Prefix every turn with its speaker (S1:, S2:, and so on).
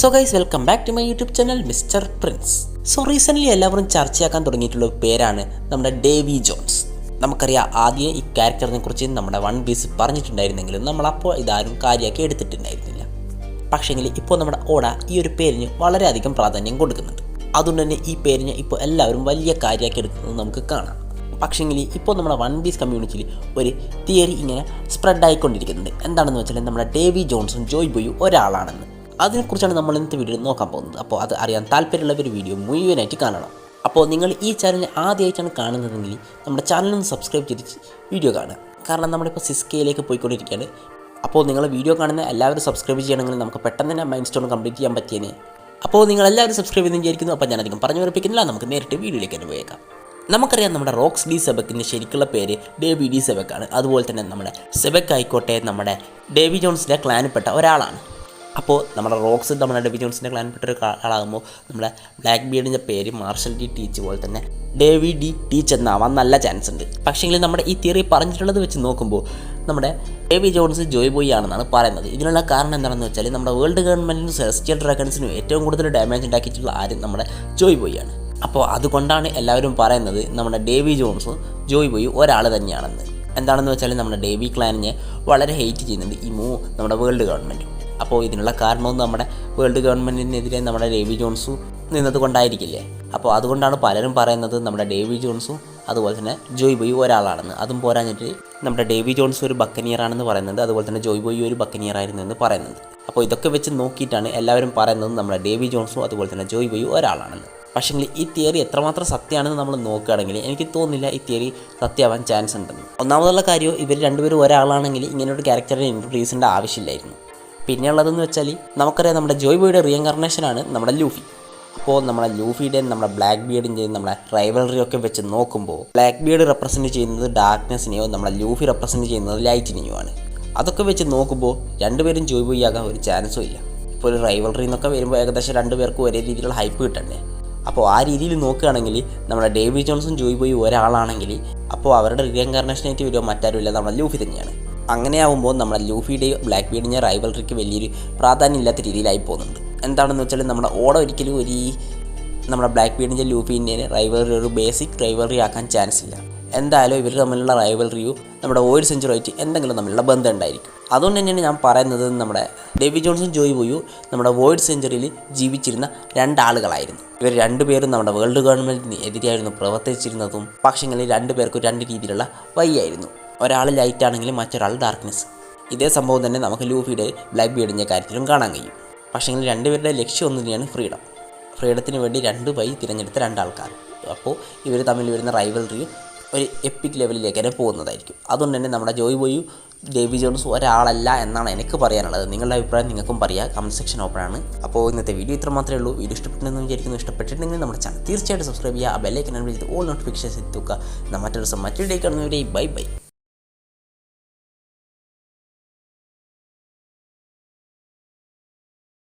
S1: So guys welcome back to my YouTube channel mister Prince so recently എല്ലാവരും ചർച്ചയാക്കാൻ തുടങ്ങിയിട്ടുള്ള ഒരു പേരാണ് നമ്മുടെ ഡേവി ജോൺസ് നമുക്കറിയാം ആദ്യം ഈ ക്യാരക്ടറിനെ കുറിച്ച് നമ്മുടെ വൺ പീസ് പറഞ്ഞിട്ടുണ്ടായിരുന്നെങ്കിലും നമ്മളപ്പോൾ ഇതാരും കാര്യമാക്കി എടുത്തിട്ടുണ്ടായിരുന്നില്ല. പക്ഷേങ്കിൽ ഇപ്പോൾ നമ്മുടെ ഓട ഈ ഒരു പേരിന് വളരെയധികം പ്രാധാന്യം കൊടുക്കുന്നുണ്ട്. അതുകൊണ്ട് തന്നെ ഈ പേരിന് ഇപ്പോൾ എല്ലാവരും വലിയ കാര്യമാക്കി എടുക്കുന്നത് നമുക്ക് കാണാം. പക്ഷേങ്കിൽ ഇപ്പോൾ നമ്മുടെ വൺ പീസ് കമ്മ്യൂണിറ്റിയിൽ ഒരു തിയറി ഇങ്ങനെ സ്പ്രെഡ് ആയിക്കൊണ്ടിരിക്കുന്നുണ്ട്. എന്താണെന്ന് വെച്ചാൽ നമ്മുടെ ഡേവി ജോൺസും ജോയ് ബോയും ഒരാളാണെന്ന്. അതിനെക്കുറിച്ചാണ് നമ്മൾ ഇന്നത്തെ വീഡിയോ നോക്കാൻ പോകുന്നത്. അപ്പോൾ അത് അറിയാൻ താല്പര്യമുള്ളവർ വീഡിയോ മുഴുവനായിട്ട് കാണണം. അപ്പോൾ നിങ്ങൾ ഈ ചാനൽ ആദ്യമായിട്ടാണ് കാണുന്നതെങ്കിൽ നമ്മുടെ ചാനലൊന്ന് സബ്സ്ക്രൈബ് ചെയ്ത് വീഡിയോ കാണുക. കാരണം നമ്മളിപ്പോൾ സിസ്കയിലേക്ക് പോയിക്കൊണ്ടിരിക്കുകയാണ്. അപ്പോൾ നിങ്ങൾ വീഡിയോ കാണുന്ന എല്ലാവരും സബ്സ്ക്രൈബ് ചെയ്യണമെങ്കിൽ നമുക്ക് പെട്ടെന്ന് തന്നെ മൈൻഡ് സ്റ്റോൺ കംപ്ലീറ്റ് ചെയ്യാൻ പറ്റിയേനെ. അപ്പോൾ നിങ്ങൾ എല്ലാവരും സബ്സ്ക്രൈബ് ചെയ്യുന്ന വിചാരിക്കുന്നു. അപ്പോൾ ഞാനധികം പറഞ്ഞു ഉറപ്പിക്കുന്നില്ല നമുക്ക് നേരിട്ട് വീഡിയോയിലേക്ക് തന്നെ പോയേക്കാം. നമുക്കറിയാം നമ്മുടെ റോക്സ് ഡി സെബക്കിന്റെ ശരിക്കുള്ള പേര് ഡേവി ഡി സെബക്കാണ്. അതുപോലെ തന്നെ നമ്മുടെ സെബക്ക് ആയിക്കോട്ടെ നമ്മുടെ ഡേവി ജോൺസിന്റെ ക്ലാനിൽപ്പെട്ട ഒരാളാണ്. അപ്പോൾ നമ്മുടെ റോക്സ് നമ്മുടെ ഡെവിജോൺസിന്റെ ക്ലാൻപെട്ട ഒരു ആളാകുമ്പോൾ നമ്മുടെ ബ്ലാക്ക് ബീഡിന്റെ പേര് മാർഷൽ ഡി ടീച്ച് പോലെ തന്നെ ഡേവി ഡി ടീച്ച് എന്നാവാൻ നല്ല ചാൻസ് ഉണ്ട്. പക്ഷേങ്കിൽ നമ്മുടെ ഈ തിയറി പറഞ്ഞിട്ടുള്ളത് വെച്ച് നോക്കുമ്പോൾ നമ്മുടെ ഡേവി ജോൺസ് ജോയ് ബോയ് ആണെന്നാണ് പറയുന്നത്. ഇതിനുള്ള കാരണം എന്താണെന്ന് വെച്ചാൽ നമ്മുടെ വേൾഡ് ഗവൺമെന്റിനും സെലസ്റ്റിയൽ ഡ്രാഗൺസിനും ഏറ്റവും കൂടുതൽ ഡാമേജ് ഉണ്ടാക്കിയിട്ടുള്ള ആരും? നമ്മുടെ ജോയ് ബോയ് ആണ്. അപ്പോൾ അതുകൊണ്ടാണ് എല്ലാവരും പറയുന്നത് നമ്മുടെ ഡേവി ജോൺസും ജോയ് ബോയ് ഒരാൾ തന്നെയാണെന്ന്. എന്താണെന്ന് വെച്ചാൽ നമ്മുടെ ഡേവി ക്ലാനിനെ വളരെ ഹെയ്റ്റ് ചെയ്യുന്നുണ്ട് ഈ മൂ നമ്മുടെ വേൾഡ് ഗവൺമെന്റ് അപ്പോൾ ഇതിനുള്ള കാരണവും നമ്മുടെ വേൾഡ് ഗവൺമെന്റിനെതിരെ നമ്മുടെ ഡേവി ജോൺസും നിന്നത് കൊണ്ടായിരിക്കില്ലേ അപ്പോൾ അതുകൊണ്ടാണ് പലരും പറയുന്നത് നമ്മുടെ ഡേവി ജോൺസും അതുപോലെ തന്നെ ജോയ് ബോയ് ഒരാളാണെന്ന്. അതും പോരാഞ്ഞിട്ട് നമ്മുടെ ഡേവി ജോൺസ് ഒരു ബക്കനിയറാണെന്ന് പറയുന്നത് അതുപോലെ തന്നെ ജോയ് ബോയ് ഒരു ബക്കനിയർ ആയിരുന്നു എന്ന് പറയുന്നത്. അപ്പോൾ ഇതൊക്കെ വെച്ച് നോക്കിയിട്ടാണ് എല്ലാവരും പറയുന്നത് നമ്മുടെ ഡേവി ജോൺസും അതുപോലെ തന്നെ ജോയ് ബോയ് ഒരാളാണെന്ന്. പക്ഷേങ്കിൽ ഈ തിയറി എത്രമാത്രം സത്യമാണെന്ന് നമ്മൾ നോക്കുകയാണെങ്കിൽ എനിക്ക് തോന്നുന്നില്ല ഈ തിയറി സത്യമാവാൻ ചാൻസ് ഉണ്ടെന്ന്. ഒന്നാമതുള്ള കാര്യം ഇവർ രണ്ടുപേരും ഒരാളാണെങ്കിൽ ഇങ്ങനെ ഒരു ക്യാരക്ടറിനെ ഇൻട്രൊഡ്യൂസിന്റെ ആവശ്യമില്ലായിരുന്നു. പിന്നെ ഉള്ളതെന്ന് വെച്ചാൽ നമുക്കറിയാം നമ്മുടെ ജോയ് ബോയുടെ ആണ് നമ്മുടെ ലൂഫി. അപ്പോൾ നമ്മുടെ ലൂഫിയുടെയും നമ്മുടെ ബ്ലാക്ക് ബിയർഡിന്റെയും നമ്മുടെ റൈവലറി ഒക്കെ വെച്ച് നോക്കുമ്പോൾ ബ്ലാക്ക് ബിയർഡ് റെപ്രസെന്റ് ചെയ്യുന്നത് ഡാർക്ക്നെസ്സിനെയോ നമ്മുടെ ലൂഫി റെപ്രസെന്റ് ചെയ്യുന്നത് ലൈറ്റിനെയോ ആണ്. അതൊക്കെ വെച്ച് നോക്കുമ്പോൾ രണ്ടുപേരും ജോയ് ബോയ് ആകാൻ ഒരു ചാൻസും ഇല്ല. ഇപ്പോൾ ഒരു റൈവലറി എന്നൊക്കെ വരുമ്പോൾ ഏകദേശം രണ്ടുപേർക്കും ഒരേ രീതിയിലുള്ള ഹൈപ്പ് കിട്ടണ്ടേ? അപ്പോൾ ആ രീതിയിൽ നോക്കുകയാണെങ്കിൽ നമ്മുടെ ഡേവിഡ് ജോൺസും ജോയ് ബോയ് ഒരാളാണെങ്കിൽ അപ്പോൾ അവരുടെ റീഇൻകാർണേഷനായിട്ട് വരുമോ മറ്റാരുമില്ല. നമ്മുടെ ലൂഫി തന്നെയാണ്. അങ്ങനെയാവുമ്പോൾ നമ്മുടെ ലൂഫിയുടെയും ബ്ലാക്ക് ബീഡിന്റെ റൈവൽറിക്ക് വലിയൊരു പ്രാധാന്യമില്ലാത്ത രീതിയിലായി പോകുന്നുണ്ട്. എന്താണെന്ന് വെച്ചാൽ നമ്മുടെ ഓട ഒരിക്കലും ഒരു നമ്മുടെ ബ്ലാക്ക് ബീഡിന്റെ ലൂഫിന്റെ റൈവലറി ഒരു ബേസിക് റൈവലറി ആക്കാൻ ചാൻസ് ഇല്ല. എന്തായാലും ഇവർ തമ്മിലുള്ള റൈവലറിയോ നമ്മുടെ ഓയിൽ സെഞ്ചുറിയായിട്ട് എന്തെങ്കിലും തമ്മിലുള്ള ബന്ധം ഉണ്ടായിരിക്കും. അതുകൊണ്ട് തന്നെയാണ് ഞാൻ പറയുന്നത് നമ്മുടെ ഡേവി ജോൺസും ജോയ് ബോയും നമ്മുടെ വേൾഡ് സെഞ്ചുറിയിൽ ജീവിച്ചിരുന്ന രണ്ടാളുകളായിരുന്നു. ഇവർ രണ്ടുപേരും നമ്മുടെ വേൾഡ് ഗവൺമെന്റിന് എതിരെയായിരുന്നു പ്രവർത്തിച്ചിരുന്നതും പക്ഷെങ്കിൽ രണ്ടുപേർക്കും രണ്ട് രീതിയിലുള്ള വയ്യായിരുന്നു. ഒരാൾ ലൈറ്റ് ആണെങ്കിലും മറ്റൊരാൾ ഡാർക്ക്നെസ് ഇതേ സംഭവം തന്നെ നമുക്ക് ലൂഫിയുടെ ബ്ലാക്ക് ബീഡിന്റെ കാര്യത്തിലും കാണാൻ കഴിയും. പക്ഷേങ്കിൽ രണ്ടുപേരുടെ ലക്ഷ്യം ഒന്ന് തന്നെയാണ് ഫ്രീഡം ഫ്രീഡത്തിന് വേണ്ടി രണ്ട് വൈ തിരഞ്ഞെടുത്ത രണ്ടാൾക്കാർ അപ്പോൾ ഇവർ തമ്മിൽ വരുന്ന റൈവലറി ഒരു എപ്പിക് ലെവലിലേക്ക് തന്നെ പോകുന്നതായിരിക്കും. അതുകൊണ്ട് തന്നെ നമ്മുടെ ജോയ് ബോയു ഡേവി ജോൺസ് ഒരാളല്ല എന്നാണ് എനിക്ക് പറയാനുള്ളത്. നിങ്ങളുടെ അഭിപ്രായം നിങ്ങൾക്കും പറയാം. കമന്റ് സെക്ഷൻ ഓപ്പൺ ആണ്. അപ്പോൾ ഇന്നത്തെ വീഡിയോ ഇത്ര മാത്രമേ ഉള്ളൂ. വീഡിയോ ഇഷ്ടപ്പെട്ടെന്ന് വിചാരിക്കുന്നു. ഇഷ്ടപ്പെട്ടിട്ടുണ്ടെങ്കിൽ നമ്മുടെ ചാനൽ തീർച്ചയായിട്ടും സബ്സ്ക്രൈബ് ചെയ്യുക. ആ ബെല്ലൈക്കൻ ചെയ്ത് ഓൾ നോട്ടിഫിക്കേഷൻസ് എത്തുക മറ്റൊരു ദിവസം മറ്റൊരു ഡേ കാണുന്നവരെ ബൈ ബൈ